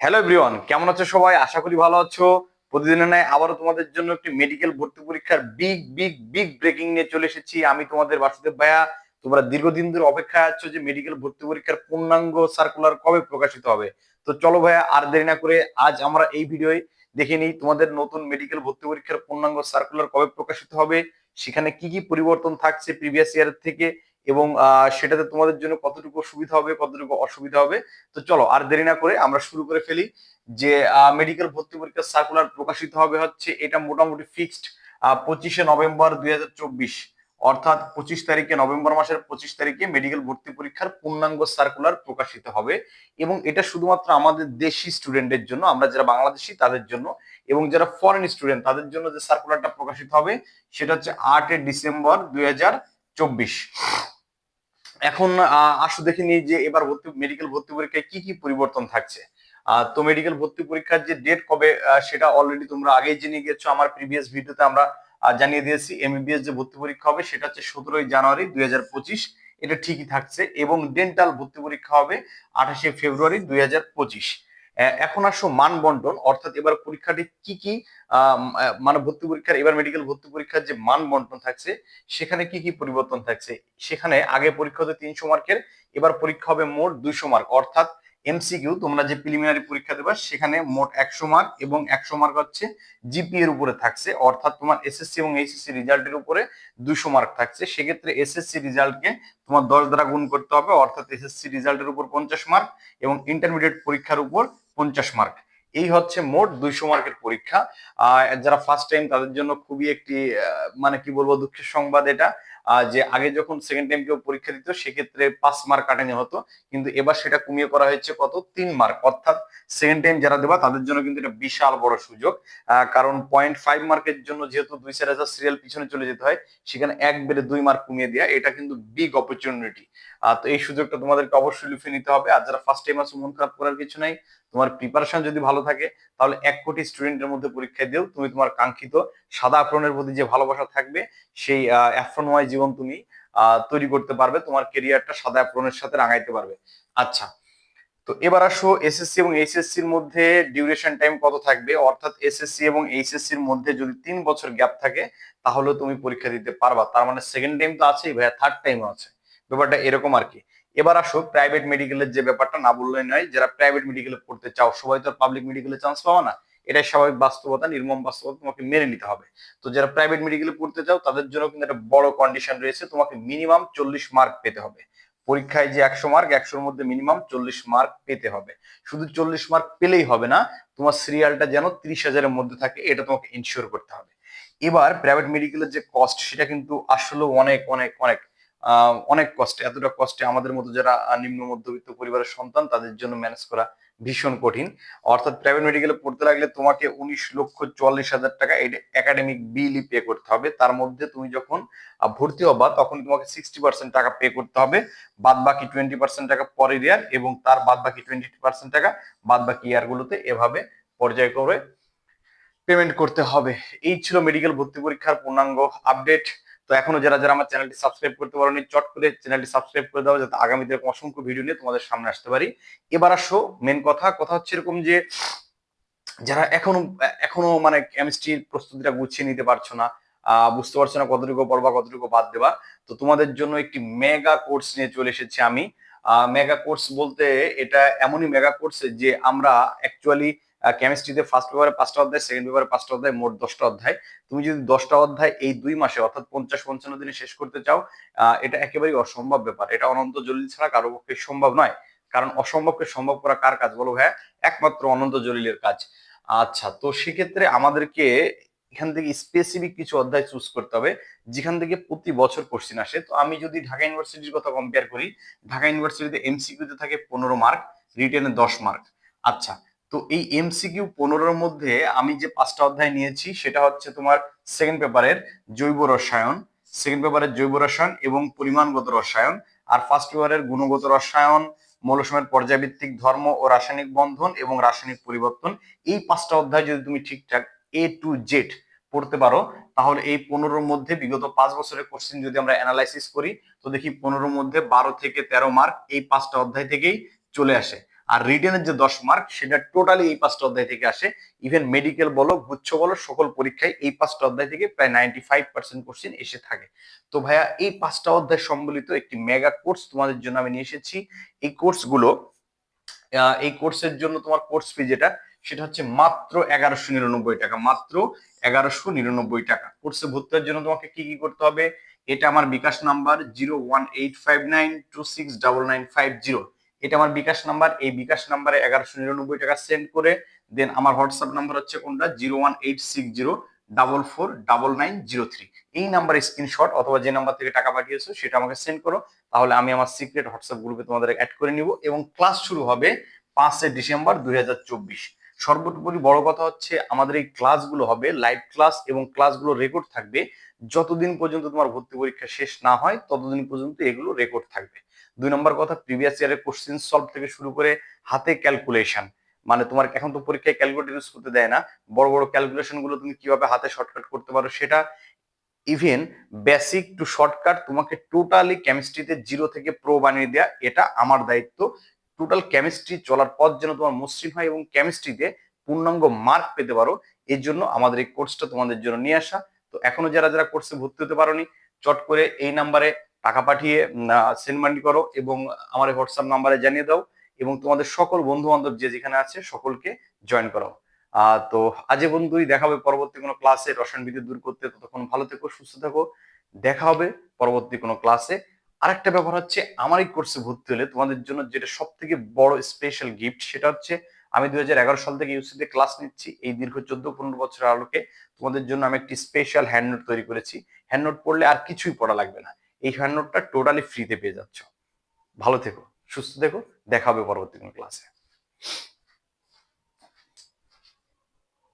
Hello everyone কেমন আছো সবাই? আশা করি ভালো আছো। প্রতিদিনের ন্যায় আবারও তোমাদের জন্য একটি মেডিকেল ভর্তি পরীক্ষার বিগ বিগ বিগ ব্রেকিং নিয়ে চলে এসেছি। আমি তোমাদের বাসুদেব ভাইয়া। তোমরা দীর্ঘদিন ধরে অপেক্ষায় আছো যে মেডিকেল ভর্তি পরীক্ষার পূর্ণাঙ্গ সার্কুলার কবে প্রকাশিত হবে। তো চলো ভাইয়া, আর দেরি না করে আজ আমরা এই ভিডিওয় দেখে নিই তোমাদের নতুন মেডিকেল ভর্তি পরীক্ষার পূর্ণাঙ্গ সার্কুলার কবে প্রকাশিত হবে, সেখানে কি কি পরিবর্তন থাকছে প্রিভিয়াস ইয়ার থেকে। এবং সেটাতে তোমাদের জন্য কতটুকু সুবিধা হবে, কতটুকু অসুবিধা হবে, তো চলো আর দেরি না করে আমরা শুরু করে ফেলি যে মেডিকেল ভর্তি পরীক্ষার সার্কুলার প্রকাশিত হবে হচ্ছে, এটা মোটামুটি ফিক্সড পঁচিশে নভেম্বর দুই হাজার চব্বিশ। অর্থাৎ পঁচিশ তারিখে নভেম্বর মাসের পঁচিশ তারিখে মেডিকেল ভর্তি পরীক্ষার পূর্ণাঙ্গ সার্কুলার প্রকাশিত হবে এবং এটা শুধুমাত্র আমাদের দেশি স্টুডেন্টের জন্য, আমরা যারা বাংলাদেশি তাদের জন্য এবং যারা ফরেন স্টুডেন্ট তাদের জন্য যে সার্কুলারটা প্রকাশিত হবে, সেটা হচ্ছে আটই ডিসেম্বর দুই হাজার চব্বিশ। এখন আসো দেখে নিই যে এবার ভর্তি মেডিকেল ভর্তি পরীক্ষায় কি কি পরিবর্তন থাকছে। তো মেডিকেল ভর্তি পরীক্ষার যে ডেট কবে সেটা অলরেডি তোমরা আগেই জেনে গেছো। আমার প্রিভিয়াস ভিডিওতে আমরা জানিয়ে দিয়েছি এমবিবিএস যে ভর্তি পরীক্ষা হবে সেটা হচ্ছে সতেরোই জানুয়ারি দুই হাজার পঁচিশ। এটা ঠিকই থাকছে এবং ডেন্টাল ভর্তি পরীক্ষা হবে আঠাশে ফেব্রুয়ারি দুই হাজার পঁচিশ। এখন আসো মান বন্টন অর্থাৎ এবার পরীক্ষাটি কি কি মানে ভর্তি পরীক্ষার, এবার মেডিকেল ভর্তি পরীক্ষার যে মান বন্টন থাকছে, সেখানে কি কি পরিবর্তন থাকছে? সেখানে আগে পরীক্ষা হতো তিনশো মার্কের, এবার পরীক্ষা হবে মোট দুইশো মার্ক, অর্থাৎ এমসিকিউ তোমরা যে প্রিলিমিনারি পরীক্ষা দেবা, সেখানে মোট একশো মার্ক এবং একশো মার্ক হচ্ছে জিপি এর উপরে থাকছে, অর্থাৎ তোমার এসএসসি এবং এইচএসসি রেজাল্টের উপরে দুশো মার্ক থাকছে। সেক্ষেত্রে এসএসসি রেজাল্টকে তোমার দশ দ্বারা গুণ করতে হবে, অর্থাৎ এসএসসি রেজাল্টের উপর পঞ্চাশ মার্ক এবং ইন্টারমিডিয়েট পরীক্ষার উপর পঞ্চাশ মার্ক এই হচ্ছে মোট দুইশো মার্কের পরীক্ষা। যারা ফার্স্ট টাইম তাদের জন্য খুবই একটি মানে কি বলব, দুঃখের সংবাদ এটা। যে আগে যখন সেকেন্ড টাইম কেউ পরীক্ষা দিত, সেক্ষেত্রে পাঁচ মার্ক কাটানো হতো। কিন্তু এবার সেটা কমিয়ে করা হয়েছে কত? তিন মার্ক অর্থাৎ সেকেন্ড টাইম যারা দেবা, তাদের জন্য কিন্তু এটা বিশাল বড় সুযোগ। কারণ পয়েন্ট ফাইভ মার্কের জন্য যেহেতু দুই চার হাজার সিরিয়াল পিছনে চলে যেতে হয়, সেখানে এক বেড়ে দুই মার্ক কমিয়ে দেওয়া এটা কিন্তু বিগ অপরচুনিটি তো এই সুযোগটা তোমাদেরকে অবশ্যই লুফে নিতে হবে। আর যারা ফার্স্ট টাইম আছে, মন খারাপ করার কিছু নাই। তোমার প্রিপারেশন যদি ভালো থাকে, তাহলে এক কোটি স্টুডেন্টের মধ্যে পরীক্ষা দিও। তুমি তোমার কাঙ্ক্ষিত সাদা আফরনের প্রতি যে ভালোবাসা থাকবে, সেই অ্যাফ্রনময় জীবন তুমি তৈরি করতে পারবে, তোমার কেরিয়ারটা সাদা আফরনের সাথে রাঙাইতে পারবে। আচ্ছা তো এবার আসো এসএসসি এবং এইচএসসি এর মধ্যে ডিউরেশন টাইম কত থাকবে? অর্থাৎ এসএসসি এবং এইচএসসি এর মধ্যে যদি তিন বছর গ্যাপ থাকে তাহলে তুমি পরীক্ষা দিতে পারবা। তার মানে সেকেন্ড টাইম তো আছেই ভাইয়া থার্ড টাইমও আছে। ব্যাপারটা এরকম আর কি। এবার আসো প্রাইভেট মেডিকেলের যে ব্যাপারটা না বললেই নয়, যারা প্রাইভেট মেডিকেলে পড়তে চাও, সবাই তো পাবলিক মেডিকেলে চান্স পাওয়া না। এটাই স্বাভাবিক বাস্তবতা, নির্মম বাস্তবতা তোমাকে মেনে নিতে হবে। তো যারা প্রাইভেট মেডিকেলে পড়তে চাও, তাদের জন্য কিন্তু একটা বড় কন্ডিশন রয়েছে, তোমাকে মিনিমাম চল্লিশ মার্ক পেতে হবে। পরীক্ষায় যে একশো মার্ক একশোর মধ্যে মিনিমাম চল্লিশ মার্ক পেতে হবে। শুধু চল্লিশ মার্ক পেলেই হবে না, তোমার সিরিয়ালটা যেন ত্রিশ হাজারের মধ্যে থাকে, এটা তোমাকে ইনশিওর করতে হবে। এবার প্রাইভেট মেডিকেলের যে কস্ট সেটা কিন্তু আসলে অনেক অনেক অনেক অনেক কষ্টে এতটা কষ্টে আমাদের মতো যারা নিম্ন মধ্যবিত্ত পরিবারের সন্তান, তাদের জন্য ম্যানেজ করা ভীষণ কঠিন। অর্থাৎ প্রাইভেট মেডিকেলে পড়তে লাগলে তোমাকে উনিশ লক্ষ চুয়াল্লিশ হাজার টাকা একাডেমিক বিলই পে করতে হবে। তার মধ্যে তুমি যখন ভর্তি হবা, তখন তোমাকে সিক্সটি পার্সেন্ট টাকা পে করতে হবে। বাদ বাকি টোয়েন্টি পার্সেন্ট টাকা পরের ইয়ার এবং তার বাদ বাকি টোয়েন্টি পার্সেন্ট টাকা বাদ বাকি ইয়ার গুলোতে এভাবে পর্যায় করে পেমেন্ট করতে হবে। এই ছিল মেডিকেল ভর্তি পরীক্ষার পূর্ণাঙ্গ আপডেট তো এখনও যারা যারা আমার চ্যানেলটি সাবস্ক্রাইব করতে পারোনি, চট করে চ্যানেলটি সাবস্ক্রাইব করে দাও, যাতে আগামীতে এরকম অসংখ্য ভিডিও নিয়ে তোমাদের সামনে আসতে পারি। এবার আসো মেন কথা। কথা হচ্ছে এরকম যে, যারা এখনও এখনও মানে কেমিস্ট্রির প্রস্তুতিটা গুছিয়ে নিতে পারছ না বুঝতে পারছ না কতটুকু পড়বা, কতটুকু বাদ দেবা, তো তোমাদের জন্য একটি মেগা কোর্স নিয়ে চলে এসেছি আমি। মেগা কোর্স বলতে এটা এমনই মেগা কোর্স যে আমরা অ্যাকচুয়ালি কেমিস্ট্রিতে ফার্স্ট পেপারে পাঁচটা অধ্যায় সেকেন্ড পেপারে পাঁচটা অধ্যায়, মোট দশটা অধ্যায়। তুমি যদি দশটা অধ্যায় এই দুই মাসে, অর্থাৎ পঞ্চাশ পঞ্চান্ন দিনে শেষ করতে চাও এটা একেবারেই অসম্ভব ব্যাপার। এটা অনন্ত জলিল ছাড়া কারও পক্ষে সম্ভব নয়। কারণ অসম্ভবকে সম্ভব করা কার কাজ? বলো ভাইয়া, একমাত্র অনন্ত জলিলের কাজ। আচ্ছা তো সেক্ষেত্রে আমাদেরকে এখান থেকে স্পেসিফিক কিছু অধ্যায় চুজ করতে হবে, যেখান থেকে প্রতি বছর কোশ্চিন আসে। তো আমি যদি ঢাকা ইউনিভার্সিটির কথা কম্পেয়ার করি, ঢাকা ইউনিভার্সিটিতে এমসিকিউতে থাকে পনেরো মার্ক রিটেনে দশ মার্ক আচ্ছা তো এই এমসিকিউ পনেরোর মধ্যে আমি যে পাঁচটা অধ্যায় নিয়েছি, সেটা হচ্ছে তোমার সেকেন্ড পেপারের জৈব রসায়ন সেকেন্ড পেপারের জৈব রসায়ন এবং পরিমাণগত রসায়ন, আর ফার্স্ট পেপারের গুণগত রসায়ন মৌলসমের পর্যায়ভিত্তিক ধর্ম ও রাসায়নিক বন্ধন এবং রাসায়নিক পরিবর্তন। এই পাঁচটা অধ্যায় যদি তুমি ঠিকঠাক এ টু জেড পড়তে পারো, তাহলে এই পনেরোর মধ্যে বিগত পাঁচ বছরের কোশ্চেন যদি আমরা অ্যানালাইসিস করি, তো দেখি পনেরোর মধ্যে বারো থেকে তেরো মার্ক এই পাঁচটা অধ্যায় থেকেই চলে আসে। আর রিটেনের যে দশ মার্ক সেটা টোটালি এই পাঁচটা অধ্যায় থেকে আসে। ইভেন মেডিকেল বলো, গুচ্ছ বলো, সকল পরীক্ষায় এই পাঁচটা অধ্যায় থেকে প্রায় নাইনটি ফাইভ পার্সেন্ট কোশ্চেন এসে থাকে। তো ভাইয়া, এই পাঁচটা অধ্যায় সম্বলিত একটি মেগা কোর্স তোমাদের জন্য আমি নিয়ে এসেছি। এই কোর্সগুলো এই কোর্সের জন্য তোমার কোর্স ফি যেটা, সেটা হচ্ছে মাত্র এগারোশো নিরানব্বই টাকা, মাত্র এগারোশো নিরানব্বই টাকা। কোর্সে ভর্তি হওয়ার জন্য তোমাকে কি কি করতে হবে? এটা আমার bKash number zero one eight five nine two six double nine five zero এটা আমার বিকাশ নাম্বার, এই বিকাশ নাম্বারে এগারোশো নিরানব্বই টাকা সেন্ড করে দেন আমার হোয়াটসঅ্যাপ নাম্বার হচ্ছে কোনটা? Zero one eight six zero double four double nine zero three এই নাম্বারে স্ক্রিনশট অথবা যে নাম্বার থেকে টাকা পাঠিয়েছো, সেটা আমাকে সেন্ড করো, তাহলে আমি আমার সিক্রেট হোয়াটসঅ্যাপ গ্রুপে তোমাদের অ্যাড করে নিব এবং ক্লাস শুরু হবে পাঁচই ডিসেম্বর দুই হাজার চব্বিশ। সর্বোপরি বড় কথা হচ্ছে, আমাদের এই ক্লাসগুলো হবে লাইভ ক্লাস এবং ক্লাসগুলো রেকর্ড থাকবে। যতদিন পর্যন্ত তোমার ভর্তি পরীক্ষা শেষ না হয়, ততদিন পর্যন্ত এগুলো রেকর্ড থাকবে। দুই নম্বর কথা প্রিভিয়াস ইয়ারের কোশ্চেন সলভ থেকে শুরু করে হাতে ক্যালকুলেশন মানে তোমার এখন তো পরীক্ষায় ক্যালকুলেটর ইউজ করতে দেয় না। বড় বড় ক্যালকুলেশনগুলো তুমি কীভাবে হাতে শর্টকাট করতে পারো সেটা ইভেন বেসিক টু শর্টকাট তোমাকে টোটালি কেমিস্ট্রিতে জিরো থেকে প্রো বানিয়ে দেওয়া এটা আমার দায়িত্ব। টোটাল কেমিস্ট্রি চলার পথ যেন তোমার মসৃণ হয় এবং কেমিস্ট্রিতে পূর্ণাঙ্গ মার্ক পেতে পারো, এর জন্য আমাদের এই কোর্সটা তোমাদের জন্য নিয়ে আসা। তো এখনও যারা যারা কোর্সে ভর্তি হতে পারোনি, চট করে এই নাম্বারে টাকা পাঠিয়ে সেন্ড মানি করো এবং আমার হোয়াটসঅ্যাপ নাম্বারে জানিয়ে দাও এবং তোমাদের সকল বন্ধু বান্ধব যে যেখানে আছে সকলকে জয়েন আহ, তো আজে বন্ধুই দেখা হবে পরবর্তী কোনো ক্লাসে রসায়ন বিদ্যুৎ দূর করতে। ততক্ষণ ভালো থেকো, সুস্থ থেকো। দেখা হবে পরবর্তী কোনো ক্লাসে আরেকটা ব্যাপার হচ্ছে, আমার এই কোর্সে ভর্তি হলে তোমাদের জন্য যেটা সব থেকে বড় স্পেশাল গিফট সেটা হচ্ছে, আমি দুই হাজার এগারো সাল থেকে ইউসিতে ক্লাস নিচ্ছি। এই দীর্ঘ চোদ্দ পনেরো বছরের আলোকে তোমাদের জন্য আমি একটি স্পেশাল হ্যান্ড নোট তৈরি করেছি। হ্যান্ড নোট পড়লে আর কিছুই পড়া লাগবে না। এই হ্যান্ড নোটটা টোটালি ফ্রিতে পেয়ে যাচ্ছ। ভালো থেকো, সুস্থ থেকো, দেখাবে পরবর্তী কোনো ক্লাসে